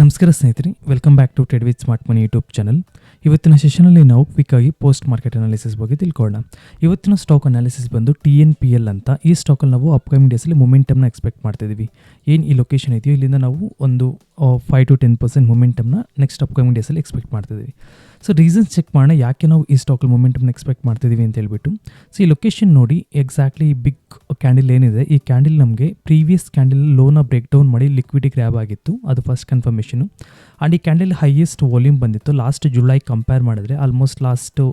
ನಮಸ್ಕಾರ ಸ್ನೇಹಿತರೆ welcome back to Ted with smart money YouTube channel ಇವತ್ತಿನ ಸೆಷನಲ್ಲಿ ನಾವು ಕ್ವಿಕ್ ಆಗಿ ಪೋಸ್ಟ್ ಮಾರ್ಕೆಟ್ ಅನಾಲಿಸಿಸ್ ಬಗ್ಗೆ ತಿಳ್ಕೊಳ್ಳೋಣ. ಇವತ್ತಿನ ಸ್ಟಾಕ್ ಅನಾಲಿಸಿಸ್ ಬಂದು ಟಿ ಎನ್ ಪಿ ಎಲ್ ಅಂತ. ಈ ಸ್ಟಾಕಲ್ಲಿ ನಾವು ಅಪ್ಕಮಿಂಗ್ ಡೇಸಲ್ಲಿ ಮೊಮೆಂಟಮ್ನ ಎಕ್ಸ್ಪೆಕ್ಟ್ ಮಾಡ್ತಿದ್ದೀವಿ. ಏನು ಈ ಲೊಕೇಶನ್ ಇದೆಯೋ ಇಲ್ಲಿಂದ ನಾವು ಒಂದು ಫೈವ್ ಟು ಟೆನ್ ಪರ್ಸೆಂಟ್ ಮೊಮೆಂಟಮ್ನ ನೆಕ್ಸ್ಟ್ ಅಪ್ಕಮಿಂಗ್ ಡೇಸಲ್ಲಿ ಎಕ್ಸ್ಪೆಕ್ಟ್ ಮಾಡ್ತಿದ್ದೀವಿ. ಸೊ ರೀಸನ್ಸ್ ಚೆಕ್ ಮಾಡೋಣ. ಯಾಕೆ ನಾವು ಈ ಸ್ಟಾಕಲ್ಲಿ ಮೊಮೆಂಟಮ್ನ ಎಕ್ಸ್ಪೆಕ್ಟ್ ಮಾಡ್ತಿದ್ದೀವಿ ಅಂತ ಹೇಳ್ಬಿಟ್ಟು. ಸೊ ಈ ಲೊಕೇಶನ್ ನೋಡಿ ಎಕ್ಸಾಕ್ಟ್ಲಿ ಬಿಗ್ ಕ್ಯಾಂಡಲ್ ಏನಿದೆ. ಈ ಕ್ಯಾಂಡಲ್ ನಮಗೆ ಪ್ರೀವಿಯಸ್ ಕ್ಯಾಂಡಲ್ ಲೋನ ಬ್ರೇಕ್ ಡೌನ್ ಮಾಡಿ ಲಿಕ್ವಿಡಿ ಗ್ರ್ಯಾಬ್ ಆಗಿತ್ತು. ಅದು ಫಸ್ಟ್ ಕನ್ಫರ್ಮೇಷನು ಆ್ಯಂಡ್ ಈ ಕ್ಯಾಂಡಲ್ ಹೈಯೆಸ್ಟ್ ವಾಲ್ಯೂಮ್ ಬಂದಿತ್ತು. ಲಾಸ್ಟ್ ಜುಲೈ ಕಂಪೇರ್ ಮಾಡಿದ್ರೆ ಆಲ್ಮೋಸ್ಟ್ ಲಾಸ್ಟು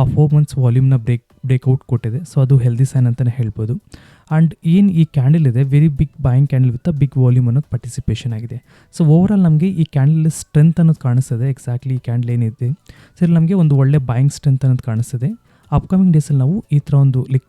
ಆ ಫೋರ್ ಮಂತ್ಸ್ ವಾಲ್ಯೂಮ್ನ ಬ್ರೇಕ್ ಬ್ರೇಕ್ಔಟ್ ಕೊಟ್ಟಿದೆ. ಸೊ ಅದು ಹೆಲ್ದಿ ಸೈನ್ ಅಂತಲೇ ಹೇಳ್ಬೋದು. ಆ್ಯಂಡ್ ಏನು ಈ ಕ್ಯಾಂಡಲ್ ಇದೆ? Very big buying candle with big volume ಅನ್ನೋದು ಪಾರ್ಟಿಸಿಪೇಷನ್ ಆಗಿದೆ. ಸೊ ಓವರಾಲ್ ನಮಗೆ ಈ ಕ್ಯಾಂಡಲ್ ಸ್ಟ್ರೆಂತ್ ಅನ್ನೋದು ಕಾಣಿಸ್ತದೆ. ಎಕ್ಸಾಕ್ಟ್ಲಿ ಈ ಕ್ಯಾಂಡಲ್ ಏನಿದೆ? ಸೊ ಇಲ್ಲಿ ನಮಗೆ ಒಂದು ಒಳ್ಳೆ ಬಾಯಿಂಗ್ ಸ್ಟ್ರೆಂತ್ ಅನ್ನೋದು ಕಾಣಿಸ್ತದೆ. ಅಪ್ಕಮಿಂಗ್ ಡೇಸಲ್ಲಿ ನಾವು ಈ ಥರ ಒಂದು ಲಿಕ್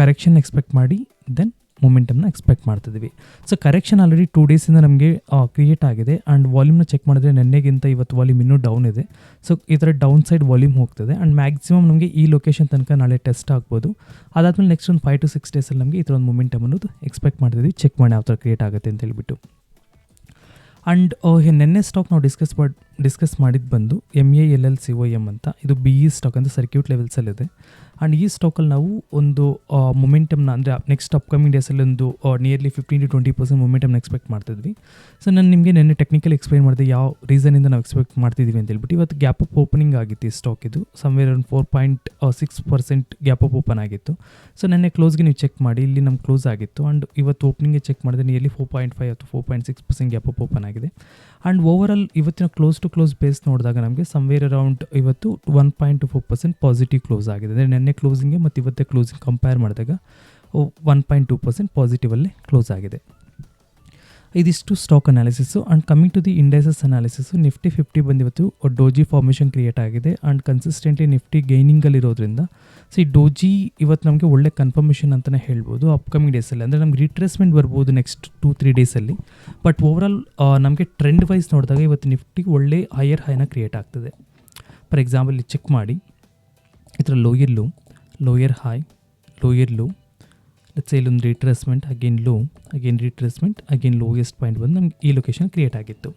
ಕರೆಕ್ಷನ್ ಎಕ್ಸ್ಪೆಕ್ಟ್ ಮಾಡಿ ದೆನ್ ಮೊಮೆಂಟಮ್ನ ಎಕ್ಸ್ಪೆಕ್ಟ್ ಮಾಡ್ತಿದ್ದೀವಿ ಸೊ ಕರೆಕ್ಷನ್ ಆಲ್ರೆಡಿ ಟೂ ಡೇಸಿಂದ ನಮಗೆ ಕ್ರಿಯೇಟ್ ಆಗಿದೆ. ಆ್ಯಂಡ್ ವಾಲ್ಯೂಮ್ನ ಚೆಕ್ ಮಾಡಿದ್ರೆ ನೆನ್ನೆಗಿಂತ ಇವತ್ತು ವಾಲ್ಯೂಮ್ ಇನ್ನೂ ಡೌನ್ ಇದೆ. ಸೊ ಈ ಥರ ಡೌನ್ ಸೈಡ್ ವಾಲ್ಯೂಮ್ ಹೋಗ್ತದೆ. ಆ್ಯಂಡ್ ಮ್ಯಾಕ್ಸಿಮಮ್ ನಮಗೆ ಈ ಲೊಕೇಶನ್ ತನಕ ನಾಳೆ ಟೆಸ್ಟ್ ಆಗ್ಬೋದು. ಅದಾದಮೇಲೆ ನೆಕ್ಸ್ಟ್ ಒಂದು ಫೈವ್ ಟು ಸಿಕ್ಸ್ ಡೇಸಲ್ಲಿ ನಮಗೆ ಈ ಥರ ಒಂದು ಮೂಮೆಂಟಮ್ ಅನ್ನೋದು ಎಕ್ಸ್ಪೆಕ್ಟ್ ಮಾಡ್ತಿದ್ವಿ. ಚೆಕ್ ಮಾಡಿ ಯಾವ ಥರ ಕ್ರಿಯೇಟ್ ಆಗುತ್ತೆ ಅಂತ ಹೇಳ್ಬಿಟ್ಟು. ಆ್ಯಂಡ್ ನೆನ್ನೆ ಸ್ಟಾಕ್ ನಾವು ಡಿಸ್ಕಸ್ ಮಾಡಿ ಡಿಸ್ಕಸ್ ಮಾಡಿದ್ದು ಬಂದು M A L L C O M ಅಂತ. ಇದು ಬಿ ಇ ಸ್ಟಾಕ್ ಅಂತ ಸರ್ಕ್ಯೂಟ್ ಲೆವೆಲ್ಸಲ್ಲಿದೆ ಆ್ಯಂಡ್ ಈ ಸ್ಟಾಕಲ್ಲಿ ನಾವು ಒಂದು ಮೊಮೆಂಟಮ್ನ ಅಂದರೆ ನೆಕ್ಸ್ಟ್ ಅಪ್ಕಮಿಂಗ್ ಡೇಸಲ್ಲಿ ಒಂದು nearly fifteen to twenty percent ಮೊಮೆಂಟಮ್ನ expect ಮಾಡ್ತಿದ್ವಿ. ಸೊ ನಾನು ನಿಮಗೆ ನೆನ್ನೆ ಟೆಕ್ನಿಕಲ್ ಎಕ್ಸ್ಪ್ಲೈನ್ ಮಾಡಿದೆ ಯಾವ ರೀಸನಿಂದ ನಾವು ಎಕ್ಸ್ಪೆಕ್ಟ್ ಮಾಡ್ತಿದ್ದೀವಿ ಅಂತ ಹೇಳ್ಬಿಟ್ಟು. ಇವತ್ತು ಗ್ಯಾಪ್ ಅಪ್ ಓಪನಿಂಗ್ ಆಗಿತ್ತು ಈ ಸ್ಟಾಕ್ ಇದು. ಸಮ್ವೇರ್ ಒಂದು four point six percent gap up open ಆಗಿತ್ತು. ಸೊ ನೆನ್ನೆ ಕ್ಲೋಸ್ಗೆ ನೀವು ಚೆಕ್ ಮಾಡಿ. ಇಲ್ಲಿ ನಮ್ಮ ಕ್ಲೋಸ್ ಆಗಿತ್ತು. ಆ್ಯಂಡ್ ಇವತ್ತು ಓಪನಿಂಗೇ ಚೆಕ್ ಮಾಡಿದ್ರೆ ನಿಯರ್ಲಿ ಫೋರ್ ಪಾಯಿಂಟ್ ಫೈವ್ ಅಥವಾ four point six percent gap up open ಆಗಿದೆ. ಆ್ಯಂಡ್ ಓವರಾಲ್ ಇವತ್ತಿನ ಕ್ಲೋಸ್ ಟು ಕ್ಲೋಸ್ ಬೇಸ್ ನೋಡಿದಾಗ ನಮಗೆ ಸಮ್ವೇರ್ ಅರೌಂಡ್ ಇವತ್ತು one point two four percent positive close ಆಗಿದೆ. ಅಂದರೆ ನೆನ್ನೆ ಕ್ಲೋಸಿಂಗ್ಗೆ ಮತ್ತು ಇವತ್ತೇ ಕ್ಲೋಸಿಂಗ್ ಕಂಪೇರ್ ಮಾಡಿದಾಗ ಒನ್ ಪಾಯಿಂಟ್ ಟು ಪರ್ಸೆಂಟ್ ಪಾಸಿಟಿವಲ್ಲೇ ಕ್ಲೋಸ್ ಆಗಿದೆ. ಇದಿಷ್ಟು stock analysis and coming to the indices analysis Nifty fifty ಬಂದಿವತ್ತು doji formation create ಆಗಿದೆ. ಆ್ಯಂಡ್ ಕನ್ಸಿಸ್ಟೆಂಟ್ಲಿ ನಿಫ್ಟಿ ಗೈನಿಂಗಲ್ಲಿರೋದ್ರಿಂದ ಸೊ ಈ ಡೋಜಿ ಇವತ್ತು ನಮಗೆ ಒಳ್ಳೆ ಕನ್ಫರ್ಮೇಷನ್ ಅಂತಲೇ ಹೇಳ್ಬೋದು ಅಪ್ಕಮಿಂಗ್ ಡೇಸಲ್ಲಿ ಅಂದರೆ ನಮ್ಗೆ ರಿಟ್ರೆಸ್ಮೆಂಟ್ ಬರ್ಬೋದು ನೆಕ್ಸ್ಟ್ ಟೂ ತ್ರೀ ಡೇಸಲ್ಲಿ ಬಟ್ ಓವರಾಲ್ ನಮಗೆ ಟ್ರೆಂಡ್ ವೈಸ್ ನೋಡಿದಾಗ ಇವತ್ತು ನಿಫ್ಟಿ ಒಳ್ಳೆ ಹೈಯರ್ ಹೈನ ಕ್ರಿಯೇಟ್ ಆಗ್ತದೆ. ಫಾರ್ ಎಕ್ಸಾಂಪಲ್ ಚೆಕ್ ಮಾಡಿ. ಇದರ lower low lower high lower low let's ಇಲ್ಲೊಂದು retracement again low again retracement again lowest point ಬಂದು ನಮ್ಗೆ ಈ ಲೊಕೇಶನ್ ಕ್ರಿಯೇಟ್ ಆಗಿತ್ತು.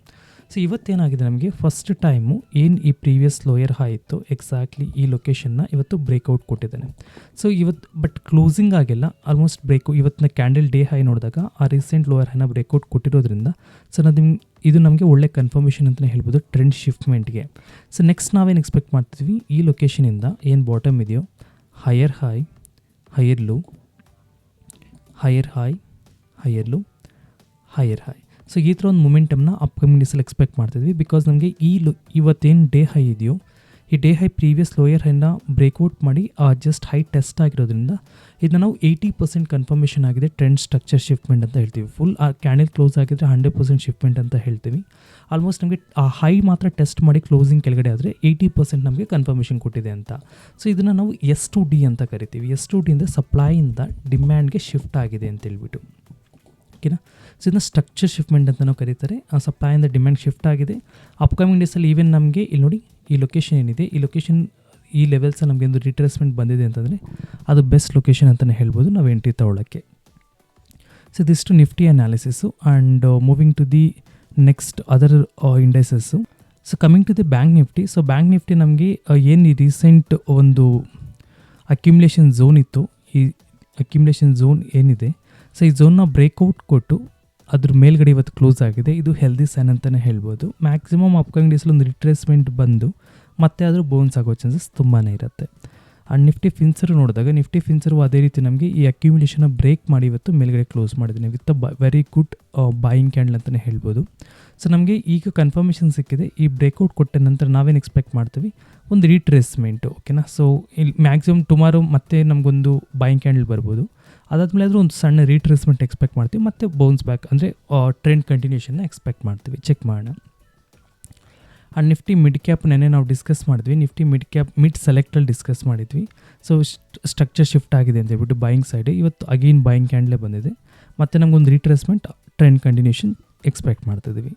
ಸೊ ಇವತ್ತೇನಾಗಿದೆ ನಮಗೆ? ಫಸ್ಟ್ ಟೈಮು ಏನು ಈ ಪ್ರೀವಿಯಸ್ ಲೋಯರ್ ಇತ್ತು ಎಕ್ಸಾಕ್ಟ್ಲಿ ಈ ಲೊಕೇಶನ್ನ ಇವತ್ತು ಬ್ರೇಕ್ಔಟ್ ಕೊಟ್ಟಿದ್ದಾನೆ. ಸೊ ಇವತ್ತು ಬಟ್ ಕ್ಲೋಸಿಂಗ್ ಆಗಿಲ್ಲ ಆಲ್ಮೋಸ್ಟ್ ಬ್ರೇಕು ಇವತ್ತಿನ ಕ್ಯಾಂಡಲ್ ಡೇ ಹೈ ನೋಡಿದಾಗ, ಆ ರೀಸೆಂಟ್ ಲೋಯರ್ ಹೈನ ಬ್ರೇಕ್ಔಟ್ ಕೊಟ್ಟಿರೋದ್ರಿಂದ ಸೊ ಅದು ಇದು ನಮಗೆ ಒಳ್ಳೆ ಕನ್ಫರ್ಮೇಷನ್ ಅಂತಲೇ ಹೇಳ್ಬೋದು ಟ್ರೆಂಡ್ ಶಿಫ್ಟ್ಮೆಂಟ್ಗೆ ಸೊ ನೆಕ್ಸ್ಟ್ ನಾವೇನು ಎಕ್ಸ್ಪೆಕ್ಟ್ ಮಾಡ್ತೀವಿ ಈ ಲೊಕೇಶನಿಂದ ಏನು ಬಾಟಮ್ ಇದೆಯೋ? Higher high higher low higher high higher low higher high so ಈ ಥರ ಒಂದು ಮೊಮೆಂಟಮ್ನ ಅಪ್ಕಮಿಂಗ್ ಡೇಸಲ್ಲಿ ಎಕ್ಸ್ಪೆಕ್ಟ್ ಮಾಡ್ತಿದ್ವಿ ಬಿಕಾಸ್ ನಮಗೆ ಈ ಲೊ ಇವತ್ತೇನು ಡೇ ಹೈ ಇದೆಯೋ ಈ ಡೇ ಹೈ ಪ್ರೀವಿಯಸ್ ಲೋಯರ್ ಹೈನ ಬ್ರೇಕ್ಔಟ್ ಮಾಡಿ, ಆ ಜಸ್ಟ್ ಹೈ ಟೆಸ್ಟ್ ಆಗಿರೋದ್ರಿಂದ ಇದನ್ನ ನಾವು ಏಯ್ಟಿ ಪರ್ಸೆಂಟ್ ಕನ್ಫರ್ಮೇಷನ್ ಆಗಿದೆ ಟ್ರೆಂಡ್ ಸ್ಟ್ರಕ್ಚರ್ ಶಿಫ್ಟ್ಮೆಂಟ್ ಅಂತ ಹೇಳ್ತೀವಿ. ಫುಲ್ ಆ ಕ್ಯಾಂಡಲ್ ಕ್ಲೋಸ್ ಆಗಿದ್ರೆ ಹಂಡ್ರೆಡ್ ಪರ್ಸೆಂಟ್ ಶಿಫ್ಟ್ಮೆಂಟ್ ಅಂತ ಹೇಳ್ತೀವಿ. ಆಲ್ಮೋಸ್ಟ್ ನಮಗೆ, ಆ ಹೈ ಮಾತ್ರ ಟೆಸ್ಟ್ ಮಾಡಿ ಕ್ಲೋಸಿಂಗ್ ಕೆಳಗಡೆ ಆದರೆ ಏಯ್ಟಿ ಪರ್ಸೆಂಟ್ ನಮಗೆ ಕನ್ಫರ್ಮೇಷನ್ ಕೊಟ್ಟಿದೆ ಅಂತ. ಸೊ ಇದನ್ನು ನಾವು ಎಸ್ ಟು ಡಿ ಅಂತ ಕರಿತೀವಿ. ಎಸ್ ಟು ಡಿ ಅಂದರೆ ಸಪ್ಲೈಯಿಂದ ಡಿಮ್ಯಾಂಡ್ಗೆ ಶಿಫ್ಟ್ ಆಗಿದೆ ಅಂತ ಹೇಳ್ಬಿಟ್ಟು. ಓಕೆನಾ? ಸೊ ಇದನ್ನ ಸ್ಟ್ರಕ್ಚರ್ ಶಿಫ್ಟ್ಮೆಂಟ್ ಅಂತ ನಾವು ಕರೀತಾರೆ. ಆ ಸಪ್ಲೈಯಿಂದ ಡಿಮ್ಯಾಂಡ್ ಶಿಫ್ಟ್ ಆಗಿದೆ. ಅಪ್ಕಮಿಂಗ್ ಡೇಸಲ್ಲಿ ಈವನ್ ನಮಗೆ ಇಲ್ಲಿ ನೋಡಿ ಈ ಲೊಕೇಶನ್ ಏನಿದೆ, ಈ ಲೊಕೇಶನ್ ಈ ಲೆವೆಲ್ಸ್ ನಮಗೆ ಒಂದು ರಿಟ್ರೆಸ್ಮೆಂಟ್ ಬಂದಿದೆ ಅಂತಂದರೆ ಅದು ಬೆಸ್ಟ್ ಲೊಕೇಶನ್ ಅಂತಲೇ ಹೇಳ್ಬೋದು ನಾವು ಎಂಟ್ರಿ ತಗೊಳ್ಳೋಕ್ಕೆ ಸೊ ಇದಿಷ್ಟು Nifty analysis and moving to the next other indices so coming to the bank Nifty so bank Nifty ನಮಗೆ ಏನು ರೀಸೆಂಟ್ ಒಂದು ಅಕ್ಯುಮ್ಯುಲೇಷನ್ ಝೋನ್ ಇತ್ತು, ಈ ಅಕ್ಯುಮ್ಯುಲೇಷನ್ ಝೋನ್ ಏನಿದೆ ಸೊ ಈ ಝೋನ್ನ ಬ್ರೇಕ್ಔಟ್ ಕೊಟ್ಟು ಅದ್ರ ಮೇಲ್ಗಡೆ ಇವತ್ತು ಕ್ಲೋಸ್ ಆಗಿದೆ. ಇದು ಹೆಲ್ದಿ ಸೈನ್ ಅಂತಲೇ ಹೇಳ್ಬೋದು. ಮ್ಯಾಕ್ಸಿಮಮ್ ಅಪ್ಕಮಿಂಗ್ ಡೇಸಲ್ಲಿ ಒಂದು ರಿಟ್ರೇಸ್ಮೆಂಟ್ ಬಂದು, ಮತ್ತೆ ಆದರೂ ಬೋನ್ಸ್ ಆಗೋ ಚಾನ್ಸಸ್ ತುಂಬಾ ಇರುತ್ತೆ. ಆ್ಯಂಡ್ ನಿಫ್ಟಿ ಫಿನ್ಸರ್ ನೋಡಿದಾಗ ನಿಫ್ಟಿ ಫಿನ್ಸರು ಅದೇ ರೀತಿ ನಮಗೆ ಈ ಅಕ್ಯುಮಿಲೇಷನ್ನ ಬ್ರೇಕ್ ಮಾಡಿ ಇವತ್ತು ಮೇಲ್ಗಡೆ ಕ್ಲೋಸ್ ಮಾಡಿದ್ದೀನಿ ವಿತ್ ಬ ವೆರಿ ಗುಡ್ ಬಾಯಿಂಗ್ ಕ್ಯಾಂಡಲ್ ಅಂತಲೇ ಹೇಳ್ಬೋದು. ಸೊ ನಮಗೆ ಈಗ ಕನ್ಫರ್ಮೇಷನ್ ಸಿಕ್ಕಿದೆ. ಈ ಬ್ರೇಕ್ಔಟ್ ಕೊಟ್ಟ ನಂತರ ನಾವೇನು ಎಕ್ಸ್ಪೆಕ್ಟ್ ಮಾಡ್ತೀವಿ? ಒಂದು ರೀಟ್ರೇಸ್ಮೆಂಟು ಓಕೆನಾ ಸೊ ಇಲ್ಲಿ ಮ್ಯಾಕ್ಸಿಮಮ್ ಟುಮಾರೋ ಮತ್ತೆ ನಮಗೊಂದು ಬಾಯಿಂಗ್ ಕ್ಯಾಂಡಲ್ ಬರ್ಬೋದು. ಅದಾದಮೇಲೆ ಆದರೂ ಒಂದು ಸಣ್ಣ ರೀಟ್ರೇಸ್ಮೆಂಟ್ ಎಕ್ಸ್ಪೆಕ್ಟ್ ಮಾಡ್ತೀವಿ, ಮತ್ತು ಬೌನ್ಸ್ ಬ್ಯಾಕ್ ಅಂದರೆ ಟ್ರೆಂಡ್ ಕಂಟಿನ್ಯೂಷನ್ನ ಎಕ್ಸ್ಪೆಕ್ಟ್ ಮಾಡ್ತೀವಿ. ಚೆಕ್ ಮಾಡೋಣ. ಆ ನಿಫ್ಟಿ ಮಿಡ್ ಕ್ಯಾಪ್ ನೆನೆ ನಾವು ಡಿಸ್ಕಸ್ ಮಾಡಿದ್ವಿ. ನಿಫ್ಟಿ ಮಿಡ್ ಕ್ಯಾಪ್ ಮಿಡ್ ಸೆಲೆಕ್ಟಲ್ಲಿ ಡಿಸ್ಕಸ್ ಮಾಡಿದ್ವಿ. ಸೊ ಸ್ಟ್ರಕ್ಚರ್ ಶಿಫ್ಟ್ ಆಗಿದೆ ಅಂತ ಹೇಳ್ಬಿಟ್ಟು ಬಾಯಿಂಗ್ ಸೈಡ್ ಇವತ್ತು ಅಗೇನ್ ಬೈಯಿಂಗ್ ಕ್ಯಾಂಡ್ಲೇ ಬಂದಿದೆ. ಮತ್ತು ನಮಗೊಂದು ರೀಟ್ರೇಸ್ಮೆಂಟ್ ಟ್ರೆಂಡ್ ಕಂಟಿನ್ಯೂಷನ್ ಎಕ್ಸ್ಪೆಕ್ಟ್ ಮಾಡ್ತಿದ್ದೀವಿ.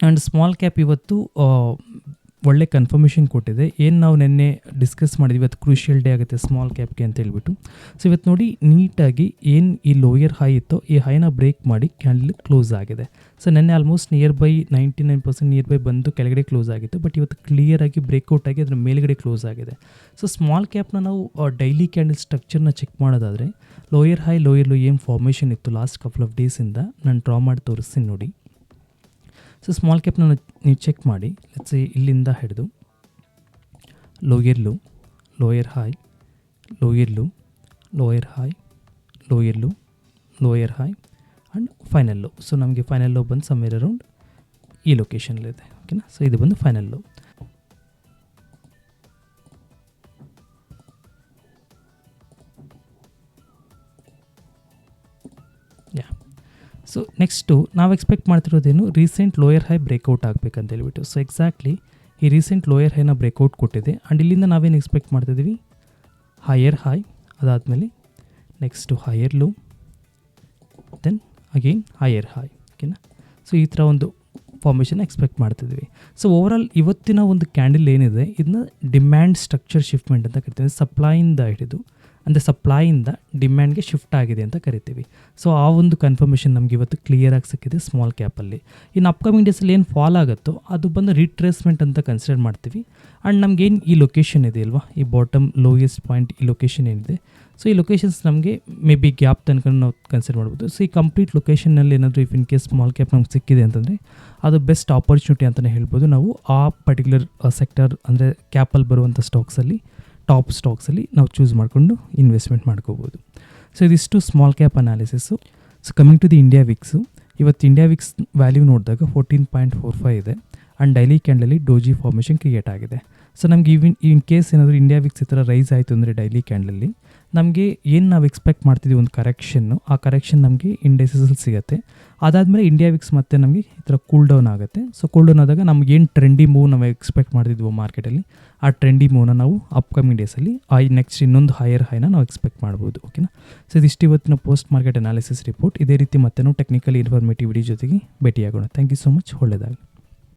ಆ್ಯಂಡ್ ಸ್ಮಾಲ್ ಕ್ಯಾಪ್ ಇವತ್ತು ಒಳ್ಳೆ ಕನ್ಫರ್ಮೇಷನ್ ಕೊಟ್ಟಿದೆ. ಏನು ನಾವು ನಿನ್ನೆ ಡಿಸ್ಕಸ್ ಮಾಡಿದ್ವಿ, ಇವತ್ತು ಕ್ರೂಷಿಯಲ್ ಡೇ ಆಗುತ್ತೆ ಸ್ಮಾಲ್ ಕ್ಯಾಪ್ಗೆ ಅಂತ ಹೇಳ್ಬಿಟ್ಟು. ಸೊ ಇವತ್ತು ನೋಡಿ ನೀಟಾಗಿ ಏನು ಈ ಲೋಯರ್ ಹೈ ಇತ್ತೋ, ಈ ಹೈನ ಬ್ರೇಕ್ ಮಾಡಿ ಕ್ಯಾಂಡಲ್ ಕ್ಲೋಸ್ ಆಗಿದೆ. ಸೊ ನೆನ್ನೆ almost nearby ninety nine percent nearby ಬಂದು ಕೆಳಗಡೆ ಕ್ಲೋಸ್ ಆಗಿತ್ತು ಬಟ್ ಇವತ್ತು ಕ್ಲಿಯರಾಗಿ ಬ್ರೇಕ್ಔಟ್ ಆಗಿ ಅದರ ಮೇಲ್ಗಡೆ ಕ್ಲೋಸ್ ಆಗಿದೆ. ಸೊ ಸ್ಮಾಲ್ ಕ್ಯಾಪ್ನ ನಾವು ಡೈಲಿ ಕ್ಯಾಂಡಲ್ ಸ್ಟ್ರಕ್ಚರ್ನ ಚೆಕ್ ಮಾಡೋದಾದರೆ ಲೋಯರ್ ಹೈ ಲೋಯರ್ ಲೋ ಏನು ಫಾರ್ಮೇಷನ್ ಇತ್ತು ಲಾಸ್ಟ್ ಕಪಲ್ ಆಫ್ ಡೇಸಿಂದ ನಾನು ಡ್ರಾ ಮಾಡಿ ತೋರಿಸ್ತೀನಿ ನೋಡಿ. ಸೊ ಸ್ಮಾಲ್ ಕ್ಯಾಪ್ನ ನೀವು ಚೆಕ್ ಮಾಡಿ. ಲೆಟ್ಸ್ ಇಲ್ಲಿಂದ ಹಿಡಿದು lower low lower high lower low lower high lower low lower high and final low so ನಮಗೆ ಫೈನಲ್ ಲೋ ಬಂದು ಸಮ್ವೇರ್ ಅರೌಂಡ್ ಈ ಲೊಕೇಶನಲ್ಲಿದೆ ಓಕೆನಾ ಸೊ ಇದು ಬಂದು ಫೈನಲ್ ಲೋ ಸೊ ನೆಕ್ಸ್ಟು ನಾವು ಎಕ್ಸ್ಪೆಕ್ಟ್ ಮಾಡ್ತಿರೋದೇನು ರೀಸೆಂಟ್ ಲೋಯರ್ ಹೈ ಬ್ರೇಕೌಟ್ ಆಗಬೇಕಂತ ಹೇಳ್ಬಿಟ್ಟು. ಸೊ ಎಕ್ಸಾಕ್ಟ್ಲಿ ಈ ರೀಸೆಂಟ್ ಲೋಯರ್ ಹೈನ ಬ್ರೇಕೌಟ್ ಕೊಟ್ಟಿದೆ. ಆ್ಯಂಡ್ ಇಲ್ಲಿಂದ ನಾವೇನು ಎಕ್ಸ್ಪೆಕ್ಟ್ ಮಾಡ್ತಿದ್ದೀವಿ ಹೈಯರ್ ಹೈ ಅದಾದಮೇಲೆ next higher low then again higher high ಓಕೆನಾ ಸೊ ಈ ಥರ ಒಂದು ಫಾರ್ಮೇಷನ್ ಎಕ್ಸ್ಪೆಕ್ಟ್ ಮಾಡ್ತಿದ್ವಿ. ಸೊ ಓವರಾಲ್ ಇವತ್ತಿನ ಒಂದು ಕ್ಯಾಂಡಲ್ ಏನಿದೆ, ಇದನ್ನ ಡಿಮ್ಯಾಂಡ್ ಸ್ಟ್ರಕ್ಚರ್ ಶಿಫ್ಟ್ಮೆಂಟ್ ಅಂತ ಕರಿತೀವಿ. ಸಪ್ಲೈಯಿಂದ ಹಿಡಿದು ಅಂದರೆ ಸಪ್ಲೈಯಿಂದ ಡಿಮ್ಯಾಂಡ್ಗೆ ಶಿಫ್ಟ್ ಆಗಿದೆ ಅಂತ ಕರಿತೀವಿ. ಸೊ ಆ ಒಂದು ಕನ್ಫರ್ಮೇಷನ್ ನಮಗೆ ಇವತ್ತು ಕ್ಲಿಯರಾಗಿ ಸಿಕ್ಕಿದೆ ಸ್ಮಾಲ್ ಕ್ಯಾಪಲ್ಲಿ ಇನ್ನು ಅಪ್ಕಮಿಂಗ್ ಡೇಸಲ್ಲಿ ಏನು ಫಾಲ್ ಆಗುತ್ತೋ, ಅದು ಬಂದು ರಿಟ್ರೇಸ್ಮೆಂಟ್ ಅಂತ ಕನ್ಸಿಡರ್ ಮಾಡ್ತೀವಿ. ಆ್ಯಂಡ್ ನಮಗೇನು ಈ ಲೊಕೇಶನ್ ಇದೆ ಅಲ್ವಾ? ಈ ಬಾಟಮ್ ಲೋಯೆಸ್ಟ್ ಪಾಯಿಂಟ್ ಈ ಲೊಕೇಶನ್ ಏನಿದೆ? ಸೊ ಈ ಲೊಕೇಶನ್ಸ್ ನಮಗೆ ಮೇ ಬಿ ಗ್ಯಾಪ್ ತನಕ ನಾವು ಕನ್ಸಿಡರ್ ಮಾಡ್ಬೋದು. ಸೊ ಈ ಕಂಪ್ಲೀಟ್ ಲೊಕೇಶನಲ್ಲಿ ಏನಾದರೂ if in case small cap ನಮ್ಗೆ ಸಿಕ್ಕಿದೆ ಅಂತಂದರೆ, ಅದು ಬೆಸ್ಟ್ ಆಪರ್ಚುನಿಟಿ ಅಂತಲೇ ಹೇಳ್ಬೋದು ನಾವು ಆ ಪರ್ಟಿಕ್ಯುಲರ್ ಸೆಕ್ಟರ್ ಅಂದರೆ ಕ್ಯಾಪಲ್ಲಿ ಬರುವಂಥ ಸ್ಟಾಕ್ಸಲ್ಲಿ ಟಾಪ್ ಸ್ಟಾಕ್ಸಲ್ಲಿ ನಾವು ಚೂಸ್ ಮಾಡಿಕೊಂಡು ಇನ್ವೆಸ್ಟ್ಮೆಂಟ್ ಮಾಡ್ಕೋಬೋದು. ಸೊ ಇದಿಷ್ಟು small cap analysis so coming to the India VIX ಇವತ್ತು ಇಂಡಿಯಾ ವಿಕ್ಸ್ ವ್ಯಾಲ್ಯೂ ನೋಡಿದಾಗ ಫೋರ್ಟೀನ್ ಪಾಯಿಂಟ್ ಫೋರ್ ಫೈವ್ ಇದೆ. ಆ್ಯಂಡ್ ಡೈಲಿ ಕ್ಯಾಂಡಲ್ಲಿ ಡೋಜಿ ಫಾರ್ಮೇಷನ್ ಕ್ರಿಯೇಟ್ ಆಗಿದೆ. ಸೊ ನಮಗೆ ಇವಿನ್ ಇನ್ ಕೇಸ್ ಏನಾದರೂ ಇಂಡಿಯಾ ವಿಕ್ಸ್ ಈ ಥರ ರೈಸ್ ಆಯಿತು ಅಂದರೆ ಡೈಲಿ ಕ್ಯಾಂಡಲಲ್ಲಿ ನಮಗೆ ಏನು ನಾವು ಎಕ್ಸ್ಪೆಕ್ಟ್ ಮಾಡ್ತಿದ್ವಿ ಒಂದು ಕರೆಕ್ಷನ್ನು ಆ ಕರೆಕ್ಷನ್ ನಮಗೆ ಇಂಡೈಸಸಲ್ಲಿ ಸಿಗುತ್ತೆ. ಅದಾದಮೇಲೆ ಇಂಡಿಯಾ ವಿಕ್ಸ್ ಮತ್ತೆ ನಮಗೆ ಈ ಥರ ಕೂಲ್ ಡೌನ್ ಆಗುತ್ತೆ. ಸೊ ಕೂಲ್ ಡೌನ್ ಆದಾಗ ನಮ್ಗೆ ಏನು ಟ್ರೆಂಡಿ ಮೂವ್ ನಾವು ಎಕ್ಸ್ಪೆಕ್ಟ್ ಮಾಡ್ತಿದ್ವೋ ಮಾರ್ಕೆಟಲ್ಲಿ ಆ ಟ್ರೆಂಡಿ ಮೂವ್ನ ನಾವು ಅಪ್ಕಮಿಂಗ್ ಡೇಸಲ್ಲಿ ಆ ನೆಕ್ಸ್ಟ್ ಇನ್ನೊಂದು ಹೈಯರ್ ಹೈನ ನಾವು ಎಕ್ಸ್ಪೆಕ್ಟ್ ಮಾಡ್ಬೋದು ಓಕೆನಾ ಸೊ ಇದಿಷ್ಟು ಇವತ್ತಿನ ಪೋಸ್ಟ್ ಮಾರ್ಕೆಟ್ ಅನಾಲಿಸಿಸ್ ರಿಪೋರ್ಟ್ ಇದೇ ರೀತಿ ಮತ್ತೆ ನಾವು ಟೆಕ್ನಿಕಲ್ ವಿಡಿಯೋ ಜೊತೆಗೆ ಭೇಟಿಯಾಗೋಣ. ಥ್ಯಾಂಕ್ ಯು ಸೊ ಮಚ್ ಒಳ್ಳೆಯದಾಗಲಿ.